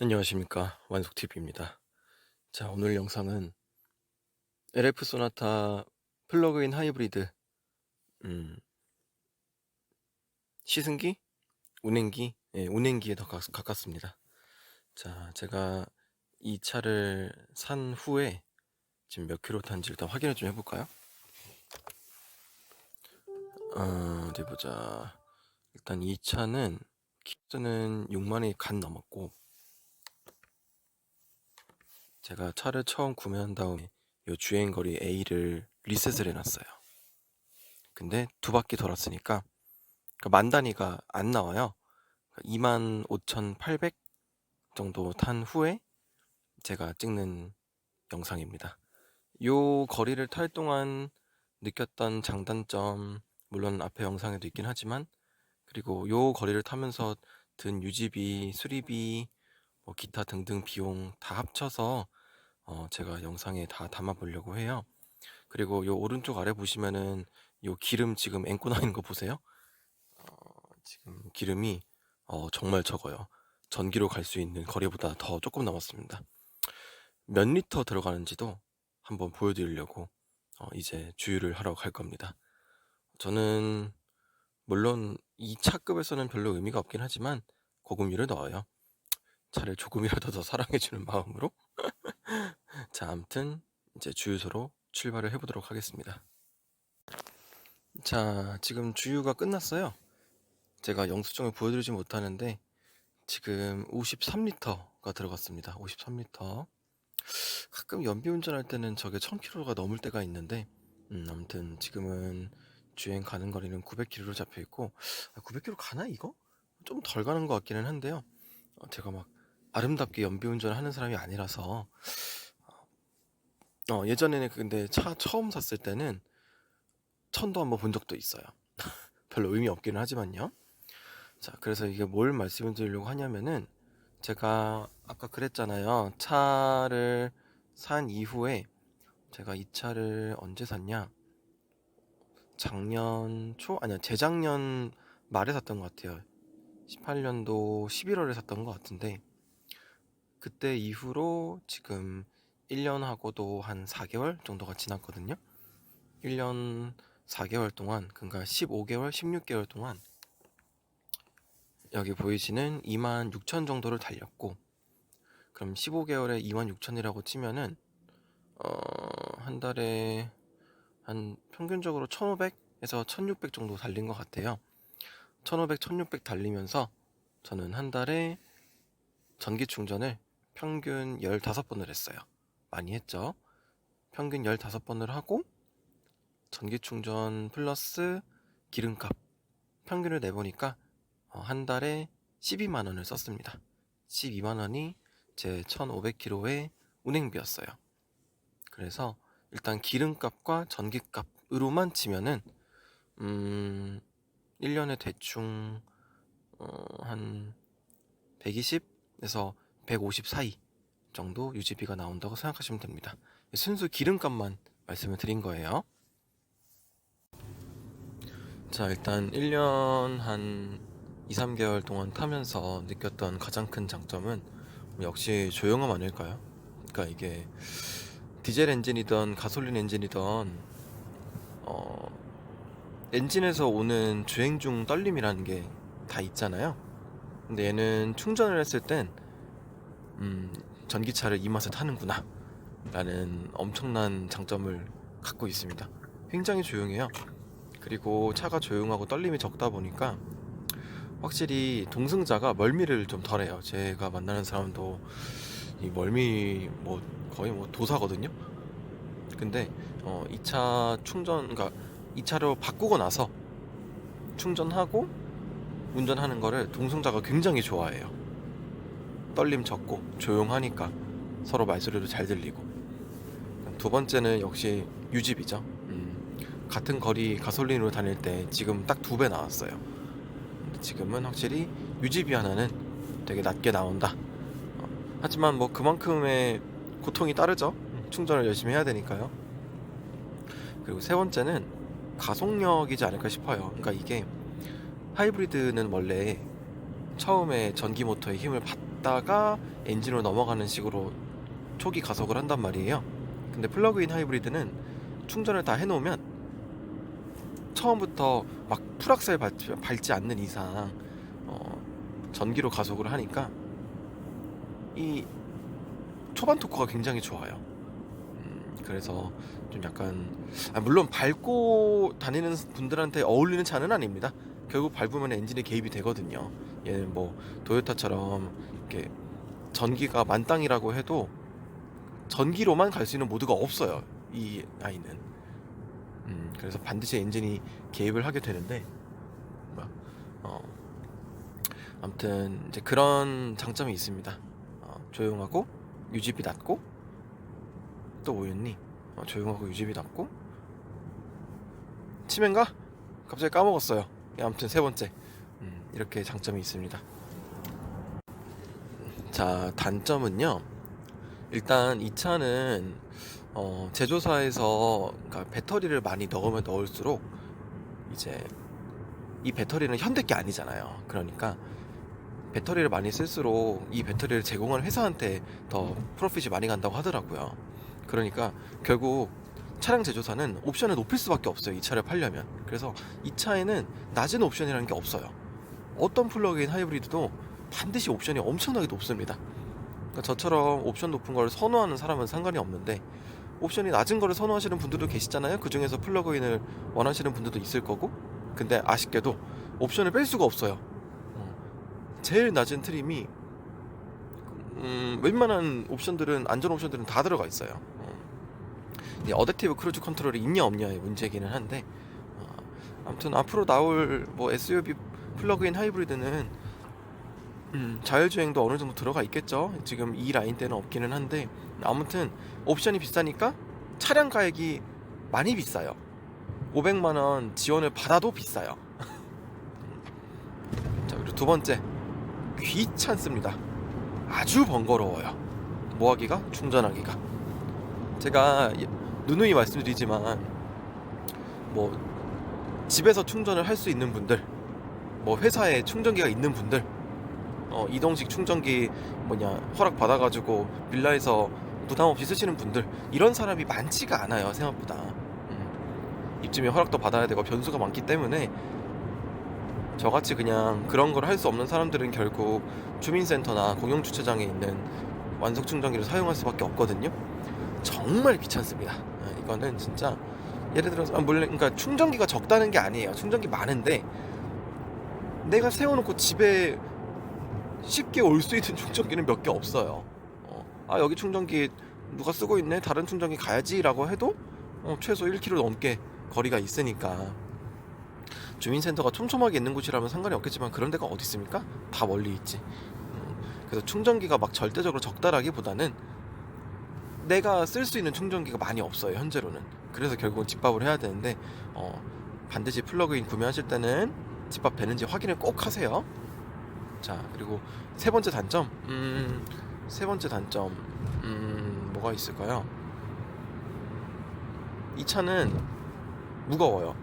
안녕하십니까 완숙TV입니다. 자 오늘 영상은 LF 소나타 플러그인 하이브리드 음, 시승기? 운행기? 예, 운행기에 더 가, 가깝습니다. 자 제가 이 차를 산 후에 지금 몇 킬로 탄지 일단 확인을 좀 해볼까요? 어, 어디 보자. 일단 이 차는 키스는 6만원이 간 넘었고 제가 차를 처음 구매한 다음에 요 주행거리 A를 리셋을 해놨어요. 근데 두 바퀴 돌았으니까 그러니까 만 단위가 안 나와요. 25,800 정도 탄 후에 제가 찍는 영상입니다. 요 거리를 탈 동안 느꼈던 장단점 물론 앞에 영상에도 있긴 하지만 그리고 요 거리를 타면서 든 유지비, 수리비, 뭐 기타 등등 비용 다 합쳐서 어 제가 영상에 다 담아 보려고 해요. 그리고 요 오른쪽 아래 보시면은 요 기름 지금 앵고 나 있는 거 보세요. 어 지금 기름이 어 정말 적어요. 전기로 갈 수 있는 거리보다 더 조금 남았습니다. 몇 리터 들어가는지도 한번 보여드리려고 어 이제 주유를 하러 갈 겁니다. 저는 물론 이 차급에서는 별로 의미가 없긴 하지만 고급유를 넣어요. 차를 조금이라도 더 사랑해주는 마음으로. 자, 아무튼 이제 주유소로 출발을 해보도록 하겠습니다. 자, 지금 주유가 끝났어요. 제가 영수증을 보여드리지 못하는데 지금 53리터가 들어갔습니다. 53리터. 가끔 연비 운전할 때는 저게 1000km가 넘을 때가 있는데 음, 아무튼 지금은 주행 가는 거리는 900km로 잡혀 있고 아, 900km 가나 이거? 좀 덜 가는 것 같기는 한데요. 어, 제가 막 아름답게 연비 운전을 하는 사람이 아니라서 어, 예전에는 근데 차 처음 샀을 때는 천도 한번 본 적도 있어요. 별로 의미 없기는 하지만요. 자, 그래서 이게 뭘 말씀을 드리려고 하냐면은 제가 아까 그랬잖아요. 차를 산 이후에 제가 이 차를 언제 샀냐? 작년 초? 아니야, 재작년 말에 샀던 것 같아요. 18년도 11월에 샀던 것 같은데 그때 이후로 지금 1년하고도 한 4개월 정도가 지났거든요. 1년 4개월 동안, 그러니까 15개월, 16개월 동안 여기 보이시는 2만 6천 정도를 달렸고, 그럼 15개월에 2만 6천이라고 치면은 어, 한 달에 한 평균적으로 1,500에서 1,600 정도 달린 것 같아요. 1,500, 1,600 달리면서 저는 한 달에 전기 충전을 평균 15번을 했어요. 많이 했죠. 평균 15번을 하고 전기 충전 플러스 기름값 평균을 내보니까 어, 한 달에 12만 원을 썼습니다. 12만 원이 제 1,500km의 운행비였어요. 그래서 일단 기름값과 전기값으로만 치면은 음 1년에 대충 어, 한 120에서 150 사이 정도 유지비가 나온다고 생각하시면 됩니다. 순수 기름값만 말씀을 드린 거예요. 자, 일단 1년 한 2, 3개월 동안 타면서 느꼈던 가장 큰 장점은 역시 조용함 아닐까요? 그러니까 이게 디젤 엔진이던 가솔린 엔진이던 어, 엔진에서 오는 주행 중 떨림이라는 게 다 있잖아요. 근데 얘는 충전을 했을 땐 음, 전기차를 이 맛에 타는구나 라는 엄청난 장점을 갖고 있습니다. 굉장히 조용해요. 그리고 차가 조용하고 떨림이 적다 보니까 확실히 동승자가 멀미를 좀 덜해요. 제가 만나는 사람도 이 멀미 뭐 거의 뭐 도사거든요. 근데 어, 이차 충전, 그러니까 이 차로 바꾸고 나서 충전하고 운전하는 거를 동승자가 굉장히 좋아해요. 떨림 적고 조용하니까 서로 말소리도 잘 들리고. 두 번째는 역시 유지비죠. 음, 같은 거리 가솔린으로 다닐 때 지금 딱 두 배 나왔어요. 지금은 확실히 유지비 하나는 되게 낮게 나온다. 어, 하지만 뭐 그만큼의 고통이 따르죠. 음, 충전을 열심히 해야 되니까요. 그리고 세 번째는 가속력이지 않을까 싶어요. 그러니까 이게 하이브리드는 원래 처음에 전기 모터의 힘을 받 다가 엔진으로 넘어가는 식으로 초기 가속을 한단 말이에요. 근데 플러그인 하이브리드는 충전을 다 해놓으면 처음부터 막 풀악셀 밟지, 밟지 않는 이상 어, 전기로 가속을 하니까 이 초반 토크가 굉장히 좋아요. 음, 그래서 좀 약간 아, 물론 밟고 다니는 분들한테 어울리는 차는 아닙니다. 결국 밟으면 엔진에 개입이 되거든요. 얘는 뭐 도요타처럼 이렇게 전기가 만땅이라고 해도 전기로만 갈 수 있는 모드가 없어요. 이 아이는. 음, 그래서 반드시 엔진이 개입을 하게 되는데, 어, 아무튼 이제 그런 장점이 있습니다. 어, 조용하고 유지비 낮고 또 뭐였니? 어, 조용하고 유지비 낮고 치맨가? 갑자기 까먹었어요. 예, 아무튼 세 번째 음, 이렇게 장점이 있습니다. 자 단점은요. 일단 이 차는 어, 제조사에서 그러니까 배터리를 많이 넣으면 넣을수록 이제 이 배터리는 현대 게 아니잖아요. 그러니까 배터리를 많이 쓸수록 이 배터리를 제공한 회사한테 더 프로핏이 많이 간다고 하더라고요. 그러니까 결국 차량 제조사는 옵션을 높일 수밖에 없어요. 이 차를 팔려면. 그래서 이 차에는 낮은 옵션이라는 게 없어요. 어떤 플러그인 하이브리드도 반드시 옵션이 엄청나게 높습니다. 그러니까 저처럼 옵션 높은 걸 선호하는 사람은 상관이 없는데 옵션이 낮은 거를 선호하시는 분들도 계시잖아요. 그 중에서 플러그인을 원하시는 분들도 있을 거고. 근데 아쉽게도 옵션을 뺄 수가 없어요. 어. 제일 낮은 트림이 음, 웬만한 옵션들은 안전 옵션들은 다 들어가 있어요. 어. 이 어댑티브 크루즈 컨트롤이 있냐 없냐의 문제기는 한데 어, 아무튼 앞으로 나올 뭐 SUV 플러그인 하이브리드는 음, 자율주행도 어느 정도 들어가 있겠죠. 지금 이 라인 때는 없기는 한데 아무튼 옵션이 비싸니까 차량 가액이 많이 비싸요. 500만 원 지원을 받아도 비싸요. 자 그리고 두 번째 귀찮습니다. 아주 번거로워요. 뭐하기가 충전하기가. 제가 예- 누누이 말씀드리지만 뭐 집에서 충전을 할 수 있는 분들, 뭐 회사에 충전기가 있는 분들 어, 이동식 충전기 뭐냐 허락 받아가지고 빌라에서 부담 없이 쓰시는 분들 이런 사람이 많지가 않아요 생각보다. 음, 입주민 허락도 받아야 되고 변수가 많기 때문에 저같이 그냥 그런 걸 할 수 없는 사람들은 결국 주민센터나 공영주차장에 있는 완속 충전기를 사용할 수밖에 없거든요. 정말 귀찮습니다. 아, 이거는 진짜 예를 들어서 아, 물론 그러니까 충전기가 적다는 게 아니에요. 충전기 많은데 내가 세워놓고 집에 쉽게 올 수 있는 충전기는 몇 개 없어요. 어, 아 여기 충전기 누가 쓰고 있네. 다른 충전기 가야지라고 해도 어, 최소 1km 넘게 거리가 있으니까 주민센터가 촘촘하게 있는 곳이라면 상관이 없겠지만 그런 데가 어디 있습니까? 다 멀리 있지. 음, 그래서 충전기가 막 절대적으로 적다라기보다는 내가 쓸 수 있는 충전기가 많이 없어요 현재로는. 그래서 결국은 집밥을 해야 되는데 어, 반드시 플러그인 구매하실 때는 집밥 되는지 확인을 꼭 하세요. 자 그리고 세 번째 단점 음, 세 번째 단점 음, 뭐가 있을까요? 이 차는 무거워요.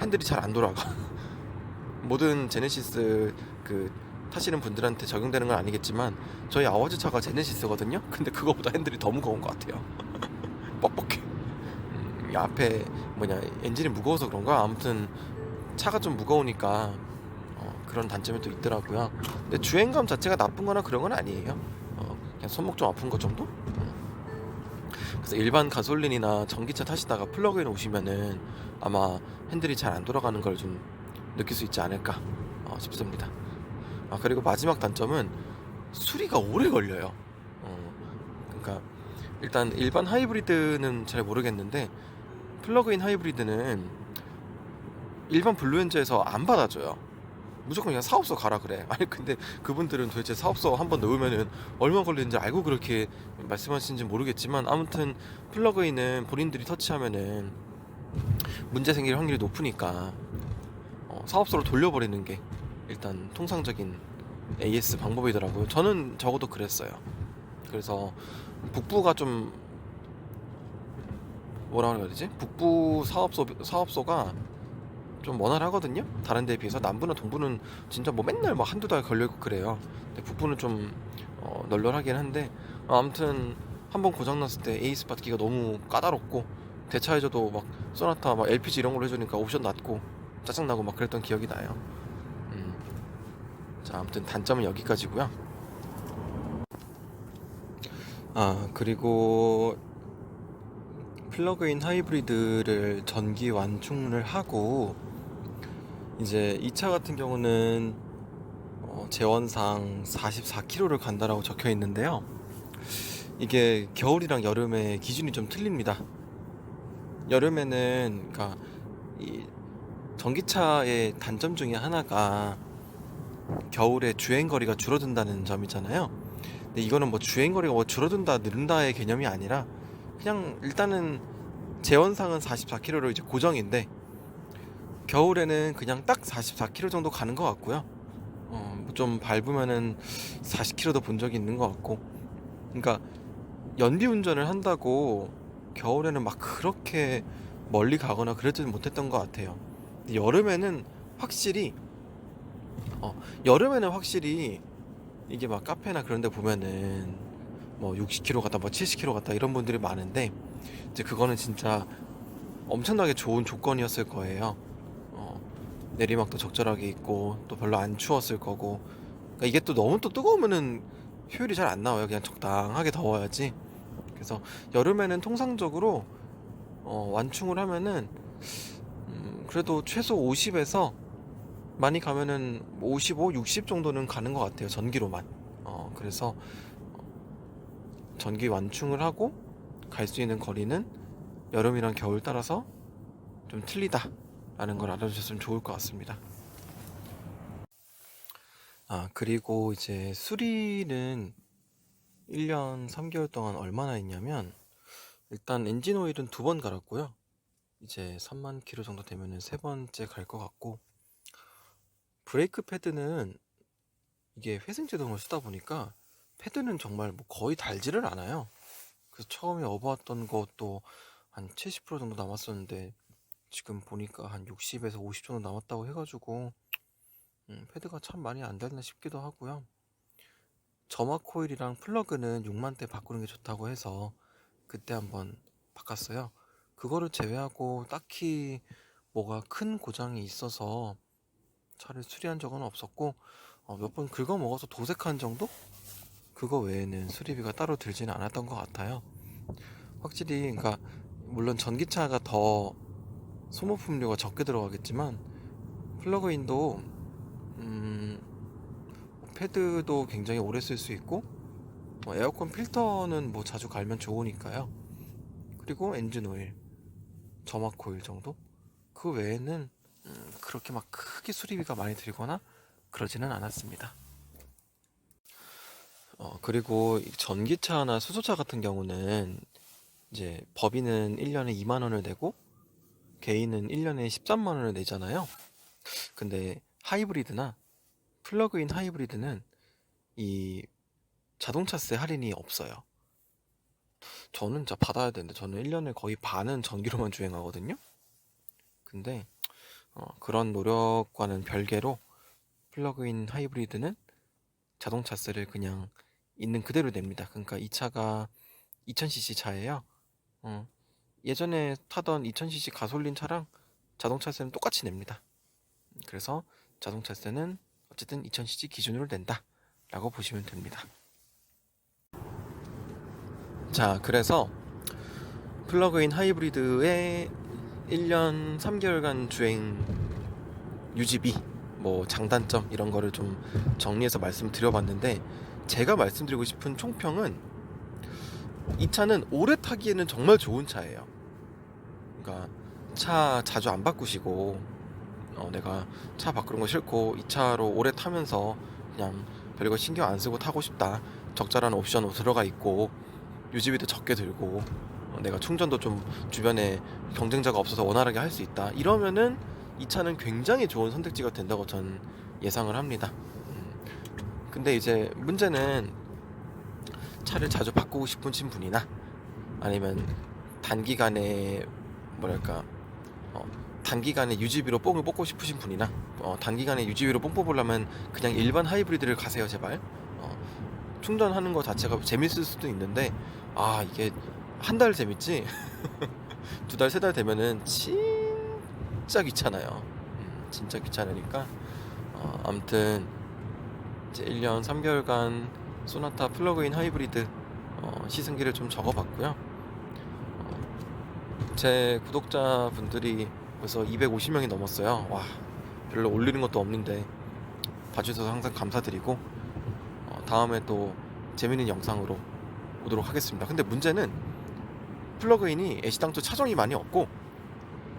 핸들이 잘 안 돌아가. 모든 제네시스 그 타시는 분들한테 적용되는 건 아니겠지만 저희 아워즈 차가 제네시스거든요. 근데 그거보다 핸들이 더 무거운 것 같아요. 뻑뻑해. 음, 이 앞에 뭐냐 엔진이 무거워서 그런가 아무튼 차가 좀 무거우니까 어, 그런 단점이 또 있더라고요. 근데 주행감 자체가 나쁜 거나 그런 건 아니에요. 어, 그냥 손목 좀 아픈 거 정도? 음. 그래서 일반 가솔린이나 전기차 타시다가 플러그인 오시면은 아마 핸들이 잘 안 돌아가는 걸 좀 느낄 수 있지 않을까 어, 싶습니다. 아 그리고 마지막 단점은 수리가 오래 걸려요. 어, 그러니까 일단 일반 하이브리드는 잘 모르겠는데 플러그인 하이브리드는 일반 블루엔즈에서 안 받아줘요. 무조건 그냥 사업소 가라 그래. 아니 근데 그분들은 도대체 사업소 한 번 넣으면은 얼마 걸리는지 알고 그렇게 말씀하시는지 모르겠지만 아무튼 플러그인은 본인들이 터치하면은 문제 생길 확률이 높으니까 어, 사업소로 돌려버리는 게 일단 통상적인 AS 방법이더라고요. 저는 적어도 그랬어요. 그래서 북부가 좀 뭐라 그래야 되지? 북부 사업소 사업소가 좀 원활하거든요. 다른 데에 비해서 남부나 동부는 진짜 뭐 맨날 뭐 한두 달 걸려 있고 그래요. 근데 북부는 좀 어, 널널하긴 한데 어, 아무튼 한번 고장 났을 때 에이스 받기가 너무 까다롭고 대차해줘도 막 소나타 막 LPG 이런 걸로 해주니까 옵션 낮고 짜증 나고 막 그랬던 기억이 나요. 음. 자 아무튼 단점은 여기까지고요. 아 그리고 플러그인 하이브리드를 전기 완충을 하고 이제 이차 같은 경우는 어, 재원상 44km를 간다라고 적혀 있는데요. 이게 겨울이랑 여름에 기준이 좀 틀립니다. 여름에는 그러니까 이 전기차의 단점 중에 하나가 겨울에 주행 거리가 줄어든다는 점이잖아요. 근데 이거는 뭐 주행 거리가 뭐 줄어든다 늘른다의 개념이 아니라 그냥 일단은 재원상은 44km로 이제 고정인데 겨울에는 그냥 딱 44km 정도 가는 것 같고요. 어, 뭐좀 밟으면은 40km도 본 적이 있는 것 같고. 그러니까 연비 운전을 한다고 겨울에는 막 그렇게 멀리 가거나 그러지는 못했던 것 같아요. 여름에는 확실히 어, 여름에는 확실히 이게 막 카페나 그런 데 보면은 뭐 60km 갔다 뭐 70km 갔다 이런 분들이 많은데 이제 그거는 진짜 엄청나게 좋은 조건이었을 거예요. 어, 내리막도 적절하게 있고 또 별로 안 추웠을 거고 그러니까 이게 또 너무 또 뜨거우면은 효율이 잘 안 나와요. 그냥 적당하게 더워야지. 그래서 여름에는 통상적으로 어, 완충을 하면은 음, 그래도 최소 50에서 많이 가면은 55, 60 정도는 가는 것 같아요. 전기로만. 어, 그래서 전기 완충을 하고 갈 수 있는 거리는 여름이랑 겨울 따라서 좀 틀리다 라는 걸 알아주셨으면 좋을 것 같습니다. 아, 그리고 이제 수리는 1년 3개월 동안 얼마나 했냐면 일단 엔진 오일은 두 번 갈았고요. 이제 3만 킬로 정도 되면은 세 번째 갈 것 같고 브레이크 패드는 이게 회생 제동을 쓰다 보니까 패드는 정말 뭐 거의 달지를 않아요. 그래서 처음에 업어왔던 것도 한 70% 정도 남았었는데 지금 보니까 한 60에서 50 정도 남았다고 해가지고 음, 패드가 참 많이 안 달나 싶기도 하고요. 점화 코일이랑 플러그는 6만대 바꾸는 게 좋다고 해서 그때 한번 바꿨어요. 그거를 제외하고 딱히 뭐가 큰 고장이 있어서 차를 수리한 적은 없었고 어, 몇 번 긁어 먹어서 도색한 정도? 그거 외에는 수리비가 따로 들지는 않았던 것 같아요. 확실히 그러니까 물론 전기차가 더 소모품료가 적게 들어가겠지만 플러그인도 음, 패드도 굉장히 오래 쓸 수 있고 뭐 에어컨 필터는 뭐 자주 갈면 좋으니까요. 그리고 엔진 오일, 점화 코일 정도? 그 외에는 음, 그렇게 막 크게 수리비가 많이 들거나 그러지는 않았습니다. 어, 그리고 이 전기차나 수소차 같은 경우는 이제 법인은 1년에 2만 원을 내고 개인은 1년에 13만 원을 내잖아요. 근데 하이브리드나 플러그인 하이브리드는 이 자동차세 할인이 없어요. 저는 진짜 받아야 되는데 저는 1년에 거의 반은 전기로만 주행하거든요. 근데 어, 그런 노력과는 별개로 플러그인 하이브리드는 자동차세를 그냥 있는 그대로 냅니다. 그러니까 이 차가 2000cc 차예요. 어, 예전에 타던 2000cc 가솔린 차랑 자동차세는 똑같이 냅니다. 그래서 자동차세는 어쨌든 2000cc 기준으로 낸다 라고 보시면 됩니다. 자, 그래서 플러그인 하이브리드의 1년 3개월간 주행 유지비, 뭐 장단점 이런 거를 좀 정리해서 말씀드려봤는데 제가 말씀드리고 싶은 총평은 이 차는 오래 타기에는 정말 좋은 차예요. 그러니까 차 자주 안 바꾸시고 어, 내가 차 바꾸는 거 싫고 이 차로 오래 타면서 그냥 별거 신경 안 쓰고 타고 싶다. 적절한 옵션 들어가 있고 유지비도 적게 들고 어, 내가 충전도 좀 주변에 경쟁자가 없어서 원활하게 할 수 있다. 이러면은 이 차는 굉장히 좋은 선택지가 된다고 전 예상을 합니다. 음, 근데 이제 문제는 차를 자주 바꾸고 싶으신 분이나 아니면 단기간에 뭐랄까 어, 단기간에 유지비로 뽕을 뽑고 싶으신 분이나 어, 단기간에 유지비로 뽕 뽑으려면 그냥 일반 하이브리드를 가세요 제발. 어, 충전하는 거 자체가 재밌을 수도 있는데 아 이게 한 달 재밌지? 두 달 세 달 되면은 진짜 귀찮아요. 음, 진짜 귀찮으니까. 어, 아무튼 이제 1년 3개월간 소나타 플러그인 하이브리드 어, 시승기를 좀 적어봤고요. 어, 제 구독자분들이 벌써 250명이 넘었어요. 와, 별로 올리는 것도 없는데 봐주셔서 항상 감사드리고 어, 다음에 또 재밌는 영상으로 오도록 하겠습니다. 근데 문제는 플러그인이 애시당초 차종이 많이 없고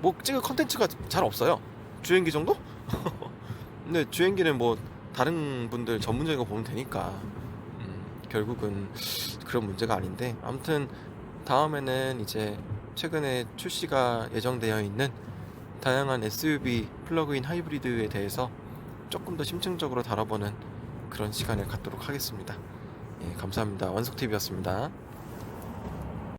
뭐 찍을 컨텐츠가 잘 없어요. 주행기 정도? 근데 주행기는 뭐 다른 분들 전문적인 거 보면 되니까 음, 결국은 그런 문제가 아닌데 아무튼 다음에는 이제 최근에 출시가 예정되어 있는 다양한 SUV 플러그인 하이브리드에 대해서 조금 더 심층적으로 다뤄보는 그런 시간을 갖도록 하겠습니다. 예, 감사합니다. 원석TV였습니다.